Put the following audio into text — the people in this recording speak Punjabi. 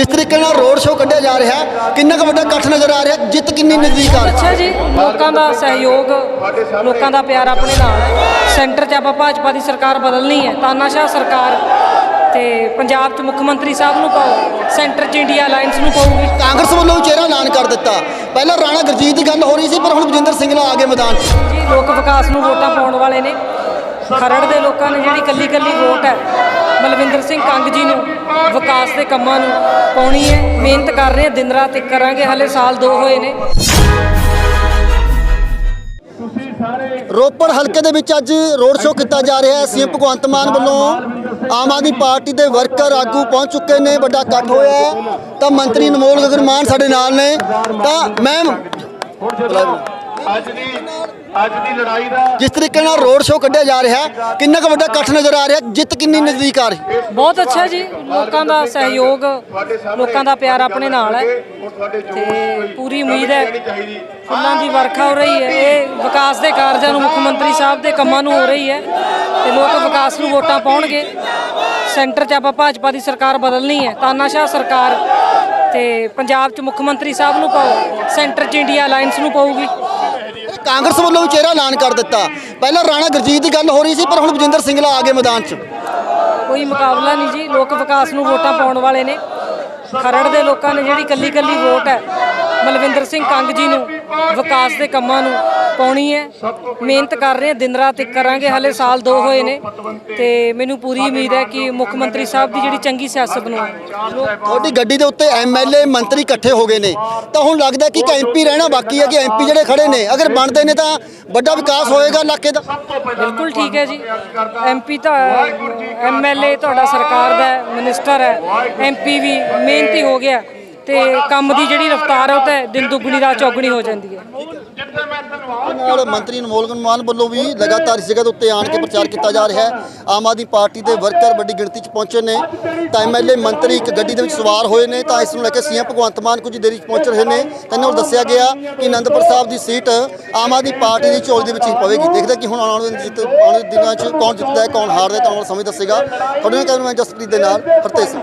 ਜਿਸ ਤਰੀਕੇ ਨਾਲ ਰੋਡ ਸ਼ੋਅ ਕੱਢਿਆ ਜਾ ਰਿਹਾ ਕਿੰਨਾ ਕੁ ਵੱਡਾ ਇਕੱਠ ਨਜ਼ਰ ਆ ਰਿਹਾ ਜਿੱਤ ਕਿੰਨੀ ਨਜ਼ਦੀਕ ਆ ਰਹੀ? ਅੱਛਾ ਜੀ ਲੋਕਾਂ ਦਾ ਸਹਿਯੋਗ ਲੋਕਾਂ ਦਾ ਪਿਆਰ ਆਪਣੇ ਨਾਲ ਹੈ। ਸੈਂਟਰ 'ਚ ਆਪਾਂ ਭਾਜਪਾ ਦੀ ਸਰਕਾਰ ਬਦਲਣੀ ਹੈ ਤਾਨਾਸ਼ਾਹ ਸਰਕਾਰ ਤੇ ਪੰਜਾਬ 'ਚ ਮੁੱਖ ਮੰਤਰੀ ਸਾਹਿਬ ਨੂੰ ਪਾਓ ਸੈਂਟਰ 'ਚ ਇੰਡੀਆ ਅਲਾਈਅੰਸ ਨੂੰ ਪਾਊਗੀ ਕਾਂਗਰਸ ਵੱਲੋਂ ਚਿਹਰਾ ਐਲਾਨ ਕਰ ਦਿੱਤਾ। ਪਹਿਲਾਂ ਰਾਣਾ ਗੁਰਜੀਤ ਦੀ ਗੱਲ ਹੋ ਰਹੀ ਸੀ ਪਰ ਹੁਣ ਬਜਿੰਦਰ ਸਿੰਘਲਾ ਆ ਗਏ ਮੈਦਾਨ। 'ਚ ਜੀ ਲੋਕ ਵਿਕਾਸ ਨੂੰ ਵੋਟਾਂ ਪਾਉਣ ਵਾਲੇ ਨੇ। ਖਰੜ ਦੇ ਲੋਕਾਂ ਨੇ ਜਿਹੜੀ ਕੱਲੀ ਕੱਲੀ ਵੋਟ ਹੈ ਬਲਵਿੰਦਰ ਸਿੰਘ ਕੰਗ ਜੀ ਨੂੰ। ਵਿਕਾਸ ਦੇ ਕੰਮਾਂ ਨੂੰ ਪਾਉਣੀ ਹੈ। ਮਿਹਨਤ ਕਰ ਰਹੇ ਹਾਂ ਦਿਨ ਰਾਤ ਇੱਕ ਕਰਾਂਗੇ। ਹਲੇ ਸਾਲ ਦੋ ਹੋਏ ਨੇ। ਰੋਪੜ ਹਲਕੇ ਦੇ ਵਿੱਚ ਅੱਜ ਰੋਡ ਸ਼ੋਅ ਕੀਤਾ ਜਾ ਰਿਹਾ ਹੈ। ਸੀਐਮ ਭਗਵੰਤ ਮਾਨ ਵੱਲੋਂ ਆਮ ਆਦਮੀ ਪਾਰਟੀ ਦੇ ਵਰਕਰ ਆਗੂ ਪਹੁੰਚ ਚੁੱਕੇ ਨੇ। ਵੱਡਾ ਇਕੱਠ ਹੋਇਆ ਹੈ। ਤਾਂ ਮੰਤਰੀ ਅਨਮੋਲ ਗਗਨ ਮਾਨ ਸਾਡੇ ਨਾਲ ਨੇ। ਤਾਂ ਮੈਮ ਅੱਜ ਦੀ ਅੱਜ ਦੀ ਲੜਾਈ ਦਾ ਜਿਸ ਤਰੀਕੇ ਨਾਲ ਰੋਡ ਸ਼ੋਅ ਕੱਢਿਆ ਜਾ ਰਿਹਾ ਹੈ ਕਿੰਨਾ ਕੁ ਵੱਡਾ ਇਕੱਠ ਨਜ਼ਰ ਆ ਰਿਹਾ ਜਿੱਤ ਕਿੰਨੀ ਨਜ਼ਦੀਕ ਆ ਰਹੀ? ਬਹੁਤ ਅੱਛਾ ਜੀ ਲੋਕਾਂ ਦਾ ਸਹਿਯੋਗ ਲੋਕਾਂ ਦਾ ਪਿਆਰ ਆਪਣੇ ਨਾਲ ਹੈ ਤੇ ਪੂਰੀ ਉਮੀਦ ਹੈ ਫੁੱਲਾਂ ਦੀ ਵਰਖਾ ਹੋ ਰਹੀ ਹੈ। ਇਹ ਵਿਕਾਸ ਦੇ ਕਾਰਜਾਂ ਨੂੰ ਮੁੱਖ ਮੰਤਰੀ ਸਾਹਿਬ ਦੇ ਕੰਮਾਂ ਨੂੰ ਹੋ ਰਹੀ ਹੈ ਤੇ ਲੋਕ ਵਿਕਾਸ ਨੂੰ ਵੋਟਾਂ ਪਾਉਣਗੇ। ਸੈਂਟਰ 'ਚ ਆਪਾਂ ਭਾਜਪਾ ਦੀ ਸਰਕਾਰ ਬਦਲਣੀ ਹੈ ਤਾਨਾਸ਼ਾਹ ਸਰਕਾਰ ਤੇ ਪੰਜਾਬ 'ਚ ਮੁੱਖ ਮੰਤਰੀ ਸਾਹਿਬ ਨੂੰ ਪਾਓ ਸੈਂਟਰ 'ਚ ਇੰਡੀਆ ਅਲਾਈਅੰਸ ਨੂੰ ਪਾਊਗੀ। ਕਾਂਗਰਸ ਵੱਲੋਂ ਵੀ ਚਿਹਰਾ ਐਲਾਨ ਕਰ ਦਿੱਤਾ। ਪਹਿਲਾਂ ਰਾਣਾ ਗੁਰਜੀਤ ਦੀ ਗੱਲ ਹੋ ਰਹੀ ਸੀ, ਪਰ ਹੁਣ ਬਜਿੰਦਰ ਸਿੰਘਲਾ ਆ ਗਏ ਮੈਦਾਨ 'ਚ। ਕੋਈ ਮੁਕਾਬਲਾ ਨਹੀਂ ਜੀ, ਲੋਕ ਵਿਕਾਸ ਨੂੰ ਵੋਟਾਂ ਪਾਉਣ ਵਾਲੇ ਨੇ। ਖਰੜ ਦੇ ਲੋਕਾਂ ਨੇ ਜਿਹੜੀ ਕੱਲੀ ਕੱਲੀ ਵੋਟ ਹੈ ਬਲਵਿੰਦਰ ਸਿੰਘ ਕੰਗ ਜੀ ਨੂੰ ਵਿਕਾਸ ਦੇ ਕੰਮਾਂ ਨੂੰ ਪਾਉਣੀ ਹੈ। ਮਿਹਨਤ ਕਰ ਰਹੇ ਹਾਂ ਦਿਨ ਰਾਤ ਇੱਕ ਕਰਾਂਗੇ ਹਲੇ ਸਾਲ ਦੋ ਹੋਏ ਨੇ। ਤੇ ਮੈਨੂੰ ਪੂਰੀ ਉਮੀਦ ਹੈ ਕਿ ਮੁੱਖ ਮੰਤਰੀ ਸਾਹਿਬ ਦੀ ਜਿਹੜੀ ਚੰਗੀ ਸਿਆਸਤ ਲੋਕ ਤੁਹਾਡੀ ਗੱਡੀ ਦੇ ਉੱਤੇ ਐਮਐਲਏ ਮੰਤਰੀ ਇਕੱਠੇ ਹੋ ਗਏ ਨੇ। ਤਾਂ ਹੁਣ ਲੱਗਦਾ ਕਿ ਐਮਪੀ ਰਹਿਣਾ ਬਾਕੀ ਹੈ ਕਿ ਐਮਪੀ ਜਿਹੜੇ ਖੜੇ ਨੇ ਅਗਰ ਬਣਦੇ ਨੇ ਤਾਂ ਵੱਡਾ ਵਿਕਾਸ ਹੋਏਗਾ ਇਲਾਕੇ ਦਾ। ਬਿਲਕੁਲ ਠੀਕ ਹੈ ਜੀ। ਐਮਪੀ ਤਾਂ ਐਮਐਲਏ ਤੁਹਾਡਾ ਸਰਕਾਰ ਦਾ ਮਿਨਿਸਟਰ ਹੈ। ਐਮਪੀ ਵੀ ਮਿਹਨਤੀ ਹੋ ਗਿਆ। ਤੇ ਕੰਮ ਦੀ ਜਿਹੜੀ ਰਫ਼ਤਾਰ ਹੈ ਉਹ ਤਾਂ ਦਿਨ ਦੁੱਗਣੀ, ਰਾਤ ਚੌਗਣੀ ਹੋ ਜਾਂਦੀ ਹੈ। ਨਾਲ ਮੰਤਰੀ ਅਨਮੋਲ ਗਗਨ ਵੱਲੋਂ ਵੀ ਲਗਾਤਾਰ ਇਸ ਜਗ੍ਹਾ ਦੇ ਉੱਤੇ ਆਣ ਕੇ ਪ੍ਰਚਾਰ ਕੀਤਾ ਜਾ ਰਿਹਾ ਹੈ। ਆਮ ਆਦਮੀ ਪਾਰਟੀ ਦੇ ਵਰਕਰ ਵੱਡੀ ਗਿਣਤੀ 'ਚ ਪਹੁੰਚੇ ਨੇ। ਤਾਂ ਐਮਐਲਏ ਮੰਤਰੀ ਇੱਕ ਗੱਡੀ ਦੇ ਵਿੱਚ ਸਵਾਰ ਹੋਏ ਨੇ, ਤਾਂ ਇਸ ਨੂੰ ਲੈ ਕੇ ਸੀਐਮ ਭਗਵੰਤ ਮਾਨ ਕੁਝ ਦੇਰੀ 'ਚ ਪਹੁੰਚ ਰਹੇ ਨੇ। ਕਹਿੰਦੇ ਇਹਨਾਂ ਦੱਸਿਆ ਗਿਆ ਕਿ ਅਨੰਦਪੁਰ ਸਾਹਿਬ ਦੀ ਸੀਟ ਆਮ ਆਦਮੀ ਪਾਰਟੀ ਦੀ ਝੋਲੀ ਦੇ ਵਿੱਚ ਹੀ ਪਵੇਗੀ। ਦੇਖਦੇ ਕਿ ਹੁਣ ਆਉਣ ਵਾਲੇ ਜਿੱਤ ਆਉਣ ਵਾਲੇ ਦਿਨਾਂ 'ਚ ਕੌਣ ਜਿੱਤਦਾ ਹੈ, ਕੌਣ ਹਾਰਦਾ ਹੈ ਤਾਂ ਆਉਣ ਵਾਲਾ ਸਮੇਂ ਦੱਸੇਗਾ। ਤੁਹਾਡੇ ਨਾਲ ਕੈਮਰਾਮੈਨ ਜਸਪ੍ਰੀਤ ਦੇ ਨਾਲ ਹਰਤੇਜ ਸਿੰਘ।